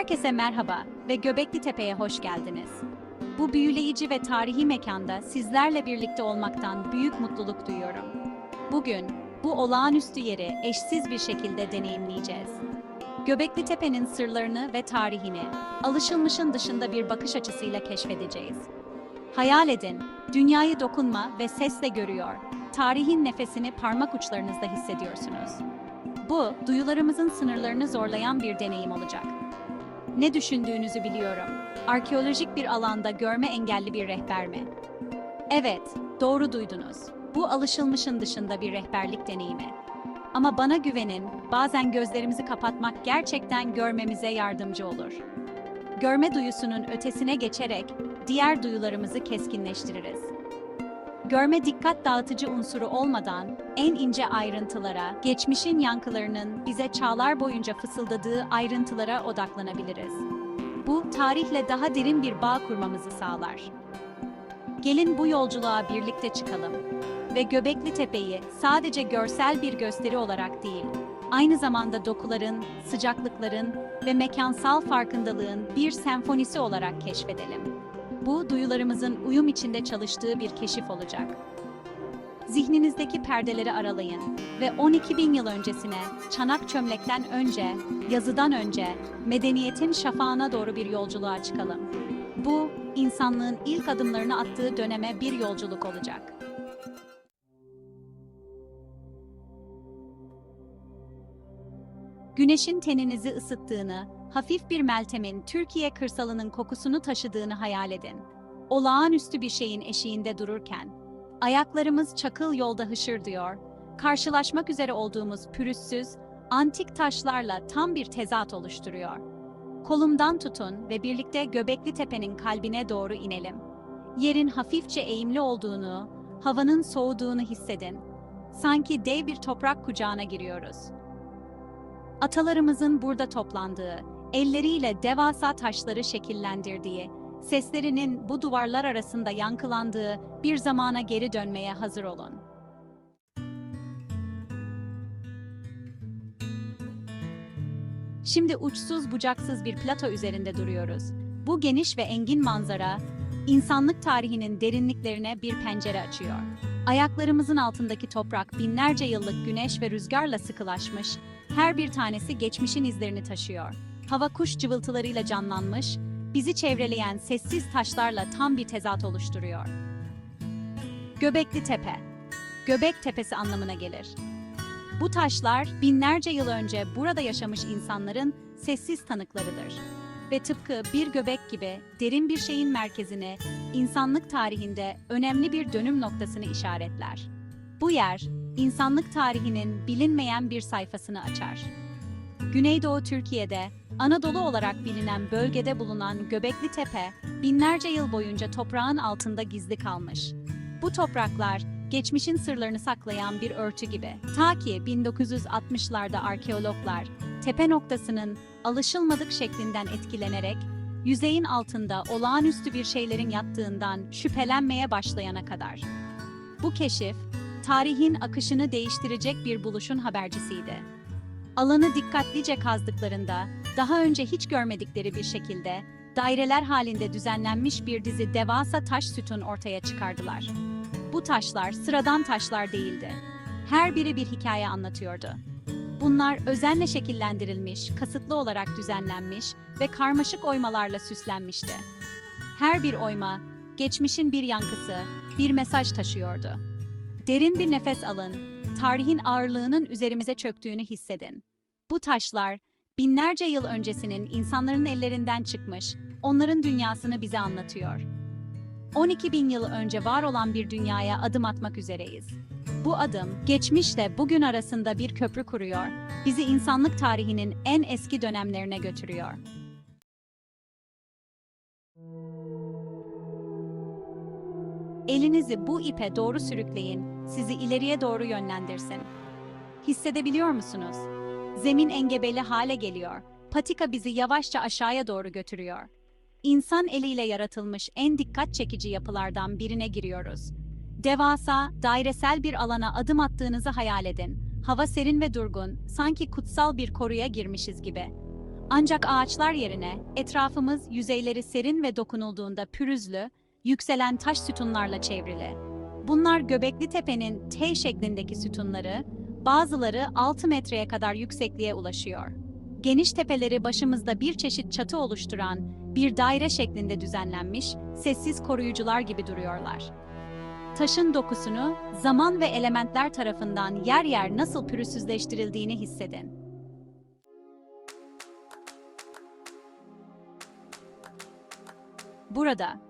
Herkese merhaba ve Göbekli Tepe'ye hoş geldiniz. Bu büyüleyici ve tarihi mekanda sizlerle birlikte olmaktan büyük mutluluk duyuyorum. Bugün bu olağanüstü yeri eşsiz bir şekilde deneyimleyeceğiz. Göbekli Tepe'nin sırlarını ve tarihini alışılmışın dışında bir bakış açısıyla keşfedeceğiz. Hayal edin, dünyayı dokunma ve sesle görüyor. Tarihin nefesini parmak uçlarınızda hissediyorsunuz. Bu, duyularımızın sınırlarını zorlayan bir deneyim olacak. Ne düşündüğünüzü biliyorum. Arkeolojik bir alanda görme engelli bir rehber mi? Evet, doğru duydunuz. Bu alışılmışın dışında bir rehberlik deneyimi. Ama bana güvenin, bazen gözlerimizi kapatmak gerçekten görmemize yardımcı olur. Görme duyusunun ötesine geçerek diğer duyularımızı keskinleştiririz. Görme dikkat dağıtıcı unsuru olmadan en ince ayrıntılara, geçmişin yankılarının bize çağlar boyunca fısıldadığı ayrıntılara odaklanabiliriz. Bu tarihle daha derin bir bağ kurmamızı sağlar. Gelin bu yolculuğa birlikte çıkalım ve Göbekli Tepe'yi sadece görsel bir gösteri olarak değil, aynı zamanda dokuların, sıcaklıkların ve mekansal farkındalığın bir senfonisi olarak keşfedelim. Bu duyularımızın uyum içinde çalıştığı bir keşif olacak. Zihninizdeki perdeleri aralayın ve 12 bin yıl öncesine, çanak çömlekten önce, yazıdan önce, medeniyetin şafağına doğru bir yolculuğa çıkalım. Bu, insanlığın ilk adımlarını attığı döneme bir yolculuk olacak. Güneşin teninizi ısıttığını, hafif bir meltemin Türkiye kırsalının kokusunu taşıdığını hayal edin. Olağanüstü bir şeyin eşiğinde dururken, ayaklarımız çakıl yolda hışırdıyor, karşılaşmak üzere olduğumuz pürüzsüz, antik taşlarla tam bir tezat oluşturuyor. Kolumdan tutun ve birlikte Göbekli Tepe'nin kalbine doğru inelim. Yerin hafifçe eğimli olduğunu, havanın soğuduğunu hissedin. Sanki dev bir toprak kucağına giriyoruz. Atalarımızın burada toplandığı, elleriyle devasa taşları şekillendirdiği, seslerinin bu duvarlar arasında yankılandığı bir zamana geri dönmeye hazır olun. Şimdi uçsuz bucaksız bir plato üzerinde duruyoruz. Bu geniş ve engin manzara, insanlık tarihinin derinliklerine bir pencere açıyor. Ayaklarımızın altındaki toprak binlerce yıllık güneş ve rüzgarla sıkılaşmış, her bir tanesi geçmişin izlerini taşıyor. Hava kuş cıvıltılarıyla canlanmış, bizi çevreleyen sessiz taşlarla tam bir tezat oluşturuyor. Göbekli Tepe Göbek Tepesi anlamına gelir. Bu taşlar binlerce yıl önce burada yaşamış insanların sessiz tanıklarıdır. Ve tıpkı bir göbek gibi derin bir şeyin merkezine, insanlık tarihinde önemli bir dönüm noktasını işaretler. Bu yer, insanlık tarihinin bilinmeyen bir sayfasını açar. Güneydoğu Türkiye'de, Anadolu olarak bilinen bölgede bulunan Göbekli Tepe, binlerce yıl boyunca toprağın altında gizli kalmış. Bu topraklar, geçmişin sırlarını saklayan bir örtü gibi. Ta ki 1960'larda arkeologlar, tepe noktasının alışılmadık şeklinden etkilenerek, yüzeyin altında olağanüstü bir şeylerin yattığından şüphelenmeye başlayana kadar. Bu keşif, tarihin akışını değiştirecek bir buluşun habercisiydi. Alanı dikkatlice kazdıklarında, daha önce hiç görmedikleri bir şekilde, daireler halinde düzenlenmiş bir dizi devasa taş sütun ortaya çıkardılar. Bu taşlar sıradan taşlar değildi. Her biri bir hikaye anlatıyordu. Bunlar özenle şekillendirilmiş, kasıtlı olarak düzenlenmiş ve karmaşık oymalarla süslenmişti. Her bir oyma, geçmişin bir yankısı, bir mesaj taşıyordu. Derin bir nefes alın, tarihin ağırlığının üzerimize çöktüğünü hissedin. Bu taşlar, binlerce yıl öncesinin insanların ellerinden çıkmış, onların dünyasını bize anlatıyor. 12 bin yıl önce var olan bir dünyaya adım atmak üzereyiz. Bu adım, geçmişle bugün arasında bir köprü kuruyor, bizi insanlık tarihinin en eski dönemlerine götürüyor. Elinizi bu ipe doğru sürükleyin, sizi ileriye doğru yönlendirsin. Hissedebiliyor musunuz? Zemin engebeli hale geliyor. Patika bizi yavaşça aşağıya doğru götürüyor. İnsan eliyle yaratılmış en dikkat çekici yapılardan birine giriyoruz. Devasa, dairesel bir alana adım attığınızı hayal edin. Hava serin ve durgun, sanki kutsal bir koruya girmişiz gibi. Ancak ağaçlar yerine etrafımız yüzeyleri serin ve dokunulduğunda pürüzlü, yükselen taş sütunlarla çevrili. Bunlar Göbekli Tepe'nin T şeklindeki sütunları, bazıları 6 metreye kadar yüksekliğe ulaşıyor. Geniş tepeleri başımızda bir çeşit çatı oluşturan bir daire şeklinde düzenlenmiş, sessiz koruyucular gibi duruyorlar. Taşın dokusunu zaman ve elementler tarafından yer yer nasıl pürüzsüzleştirildiğini hissedin. Burada,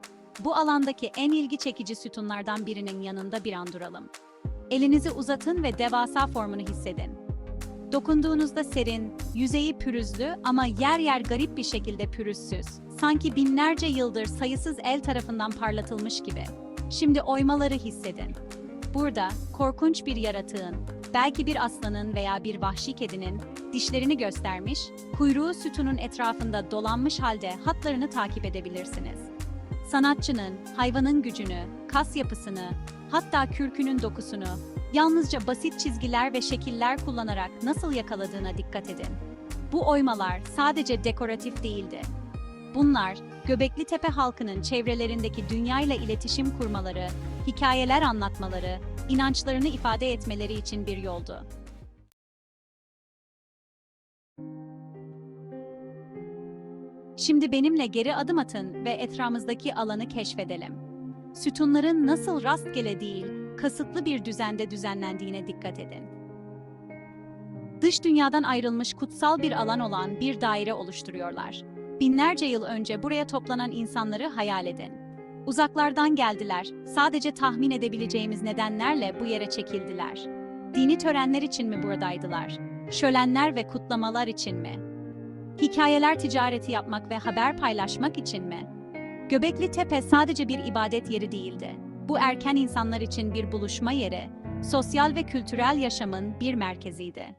bu alandaki en ilgi çekici sütunlardan birinin yanında bir an duralım. Elinizi uzatın ve devasa formunu hissedin. Dokunduğunuzda serin, yüzeyi pürüzlü ama yer yer garip bir şekilde pürüzsüz. Sanki binlerce yıldır sayısız el tarafından parlatılmış gibi. Şimdi oymaları hissedin. Burada korkunç bir yaratığın, belki bir aslanın veya bir vahşi kedinin dişlerini göstermiş, kuyruğu sütunun etrafında dolanmış halde hatlarını takip edebilirsiniz. Sanatçının hayvanın gücünü, kas yapısını, hatta kürkünün dokusunu yalnızca basit çizgiler ve şekiller kullanarak nasıl yakaladığına dikkat edin. Bu oymalar sadece dekoratif değildi. Bunlar, Göbekli Tepe halkının çevrelerindeki dünyayla iletişim kurmaları, hikayeler anlatmaları, inançlarını ifade etmeleri için bir yoldu. Şimdi benimle geri adım atın ve etrafımızdaki alanı keşfedelim. Sütunların nasıl rastgele değil, kasıtlı bir düzende düzenlendiğine dikkat edin. Dış dünyadan ayrılmış kutsal bir alan olan bir daire oluşturuyorlar. Binlerce yıl önce buraya toplanan insanları hayal edin. Uzaklardan geldiler, sadece tahmin edebileceğimiz nedenlerle bu yere çekildiler. Dini törenler için mi buradaydılar? Şölenler ve kutlamalar için mi? Hikayeler ticareti yapmak ve haber paylaşmak için mi? Göbekli Tepe sadece bir ibadet yeri değildi. Bu erken insanlar için bir buluşma yeri, sosyal ve kültürel yaşamın bir merkeziydi.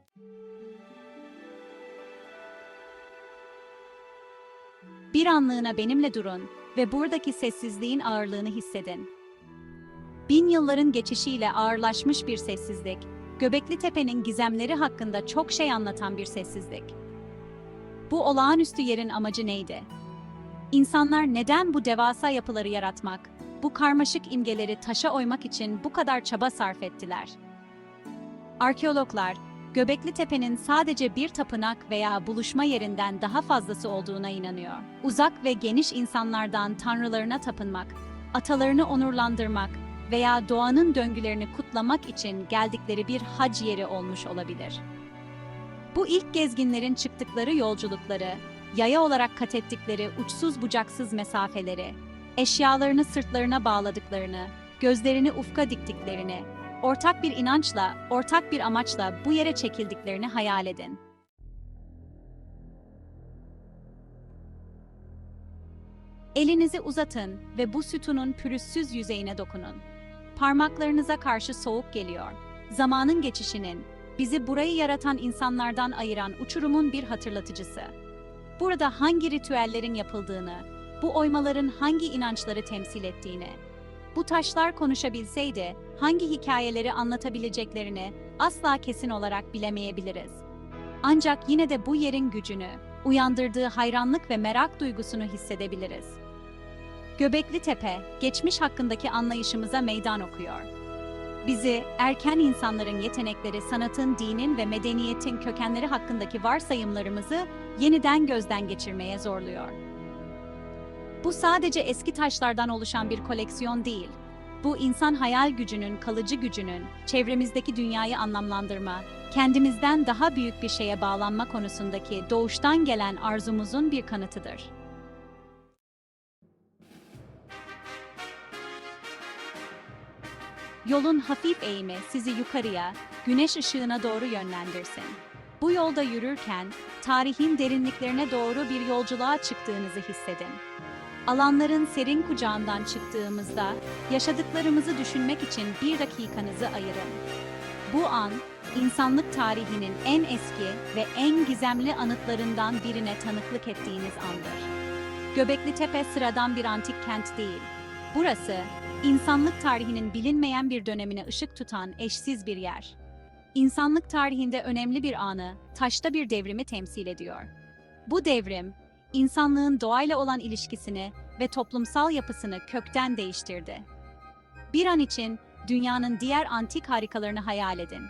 Bir anlığına benimle durun ve buradaki sessizliğin ağırlığını hissedin. Bin yılların geçişiyle ağırlaşmış bir sessizlik, Göbekli Tepe'nin gizemleri hakkında çok şey anlatan bir sessizlik. Bu olağanüstü yerin amacı neydi? İnsanlar neden bu devasa yapıları yaratmak, bu karmaşık imgeleri taşa oymak için bu kadar çaba sarf ettiler? Arkeologlar, Göbekli Tepe'nin sadece bir tapınak veya buluşma yerinden daha fazlası olduğuna inanıyor. Uzak ve geniş insanlardan tanrılarına tapınmak, atalarını onurlandırmak veya doğanın döngülerini kutlamak için geldikleri bir hac yeri olmuş olabilir. Bu ilk gezginlerin çıktıkları yolculukları, yaya olarak kat ettikleri uçsuz bucaksız mesafeleri, eşyalarını sırtlarına bağladıklarını, gözlerini ufka diktiklerini, ortak bir inançla, ortak bir amaçla bu yere çekildiklerini hayal edin. Elinizi uzatın ve bu sütunun pürüzsüz yüzeyine dokunun. Parmaklarınıza karşı soğuk geliyor. Zamanın geçişinin, bizi burayı yaratan insanlardan ayıran uçurumun bir hatırlatıcısı. Burada hangi ritüellerin yapıldığını, bu oymaların hangi inançları temsil ettiğini, bu taşlar konuşabilseydi hangi hikayeleri anlatabileceklerini asla kesin olarak bilemeyebiliriz. Ancak yine de bu yerin gücünü, uyandırdığı hayranlık ve merak duygusunu hissedebiliriz. Göbekli Tepe, geçmiş hakkındaki anlayışımıza meydan okuyor. Bizi, erken insanların yetenekleri, sanatın, dinin ve medeniyetin kökenleri hakkındaki varsayımlarımızı yeniden gözden geçirmeye zorluyor. Bu sadece eski taşlardan oluşan bir koleksiyon değil. Bu insan hayal gücünün, kalıcı gücünün, çevremizdeki dünyayı anlamlandırma, kendimizden daha büyük bir şeye bağlanma konusundaki doğuştan gelen arzumuzun bir kanıtıdır. Yolun hafif eğimi sizi yukarıya, güneş ışığına doğru yönlendirsin. Bu yolda yürürken tarihin derinliklerine doğru bir yolculuğa çıktığınızı hissedin. Alanların serin kucağından çıktığımızda yaşadıklarımızı düşünmek için bir dakikanızı ayırın. Bu an, insanlık tarihinin en eski ve en gizemli anıtlarından birine tanıklık ettiğiniz andır. Göbekli Tepe sıradan bir antik kent değil. Burası, insanlık tarihinin bilinmeyen bir dönemine ışık tutan eşsiz bir yer. İnsanlık tarihinde önemli bir anı, taşta bir devrimi temsil ediyor. Bu devrim, insanlığın doğayla olan ilişkisini ve toplumsal yapısını kökten değiştirdi. Bir an için dünyanın diğer antik harikalarını hayal edin.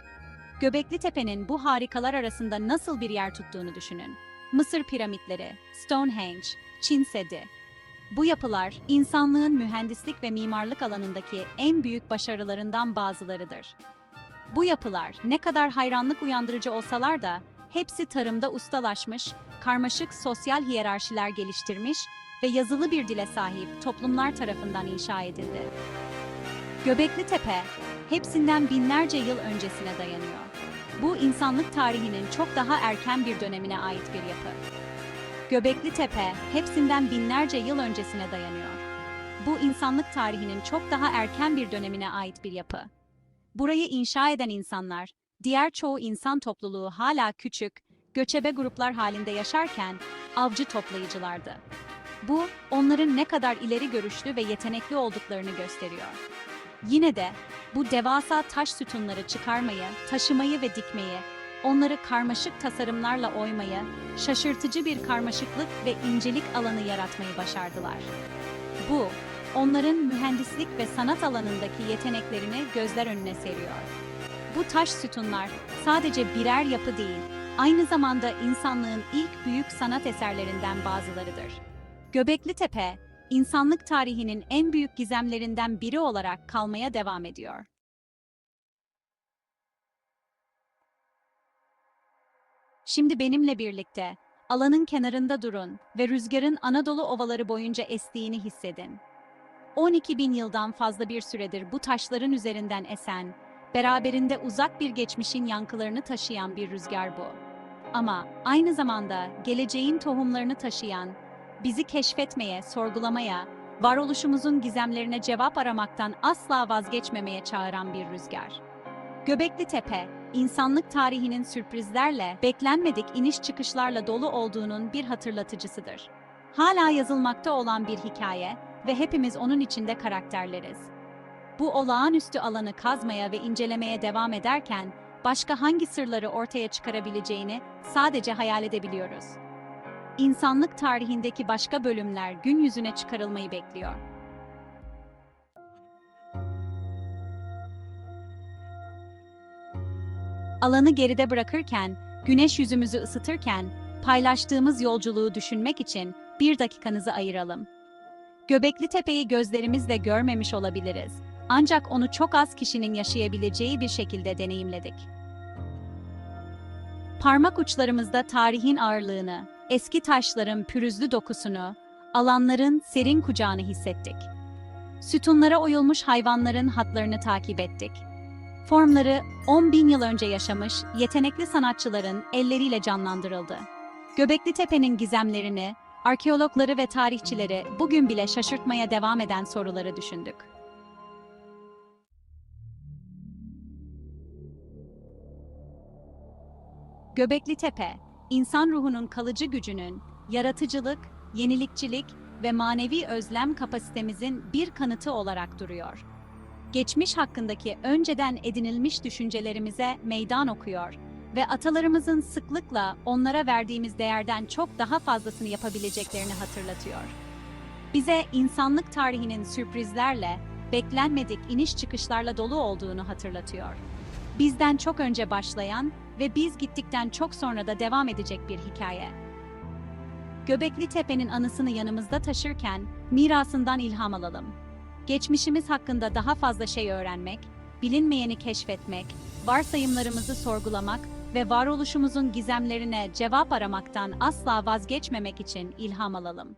Göbekli Tepe'nin bu harikalar arasında nasıl bir yer tuttuğunu düşünün. Mısır piramitleri, Stonehenge, Çin Seddi. Bu yapılar insanlığın mühendislik ve mimarlık alanındaki en büyük başarılarından bazılarıdır. Bu yapılar ne kadar hayranlık uyandırıcı olsalar da hepsi tarımda ustalaşmış, karmaşık sosyal hiyerarşiler geliştirmiş ve yazılı bir dile sahip toplumlar tarafından inşa edildi. Göbekli Tepe, hepsinden binlerce yıl öncesine dayanıyor. Bu insanlık tarihinin çok daha erken bir dönemine ait bir yapı. Göbekli Tepe, hepsinden binlerce yıl öncesine dayanıyor. Bu insanlık tarihinin çok daha erken bir dönemine ait bir yapı. Burayı inşa eden insanlar, diğer çoğu insan topluluğu hala küçük, göçebe gruplar halinde yaşarken avcı toplayıcılardı. Bu, onların ne kadar ileri görüşlü ve yetenekli olduklarını gösteriyor. Yine de bu devasa taş sütunları çıkarmayı, taşımayı ve dikmeyi, onları karmaşık tasarımlarla oymayı, şaşırtıcı bir karmaşıklık ve incelik alanı yaratmayı başardılar. Bu, onların mühendislik ve sanat alanındaki yeteneklerini gözler önüne seriyor. Bu taş sütunlar sadece birer yapı değil, aynı zamanda insanlığın ilk büyük sanat eserlerinden bazılarıdır. Göbekli Tepe, insanlık tarihinin en büyük gizemlerinden biri olarak kalmaya devam ediyor. Şimdi benimle birlikte alanın kenarında durun ve rüzgarın Anadolu ovaları boyunca estiğini hissedin. 12 bin yıldan fazla bir süredir bu taşların üzerinden esen, beraberinde uzak bir geçmişin yankılarını taşıyan bir rüzgar bu. Ama aynı zamanda geleceğin tohumlarını taşıyan, bizi keşfetmeye, sorgulamaya, varoluşumuzun gizemlerine cevap aramaktan asla vazgeçmemeye çağıran bir rüzgar. Göbekli Tepe, insanlık tarihinin sürprizlerle, beklenmedik iniş çıkışlarla dolu olduğunun bir hatırlatıcısıdır. Hala yazılmakta olan bir hikaye ve hepimiz onun içinde karakterleriz. Bu olağanüstü alanı kazmaya ve incelemeye devam ederken, başka hangi sırları ortaya çıkarabileceğini sadece hayal edebiliyoruz. İnsanlık tarihindeki başka bölümler gün yüzüne çıkarılmayı bekliyor. Alanı geride bırakırken, güneş yüzümüzü ısıtırken, paylaştığımız yolculuğu düşünmek için bir dakikanızı ayıralım. Göbekli Tepe'yi gözlerimizle görmemiş olabiliriz. Ancak onu çok az kişinin yaşayabileceği bir şekilde deneyimledik. Parmak uçlarımızda tarihin ağırlığını, eski taşların pürüzlü dokusunu, alanların serin kucağını hissettik. Sütunlara oyulmuş hayvanların hatlarını takip ettik. Formları 10 bin yıl önce yaşamış yetenekli sanatçıların elleriyle canlandırıldı. Göbekli Tepe'nin gizemlerini, arkeologları ve tarihçileri bugün bile şaşırtmaya devam eden soruları düşündük. Göbekli Tepe, insan ruhunun kalıcı gücünün, yaratıcılık, yenilikçilik ve manevi özlem kapasitemizin bir kanıtı olarak duruyor. Geçmiş hakkındaki önceden edinilmiş düşüncelerimize meydan okuyor ve atalarımızın sıklıkla onlara verdiğimiz değerden çok daha fazlasını yapabileceklerini hatırlatıyor. Bize insanlık tarihinin sürprizlerle, beklenmedik iniş çıkışlarla dolu olduğunu hatırlatıyor. Bizden çok önce başlayan ve biz gittikten çok sonra da devam edecek bir hikaye. Göbekli Tepe'nin anısını yanımızda taşırken mirasından ilham alalım. Geçmişimiz hakkında daha fazla şey öğrenmek, bilinmeyeni keşfetmek, varsayımlarımızı sorgulamak ve varoluşumuzun gizemlerine cevap aramaktan asla vazgeçmemek için ilham alalım.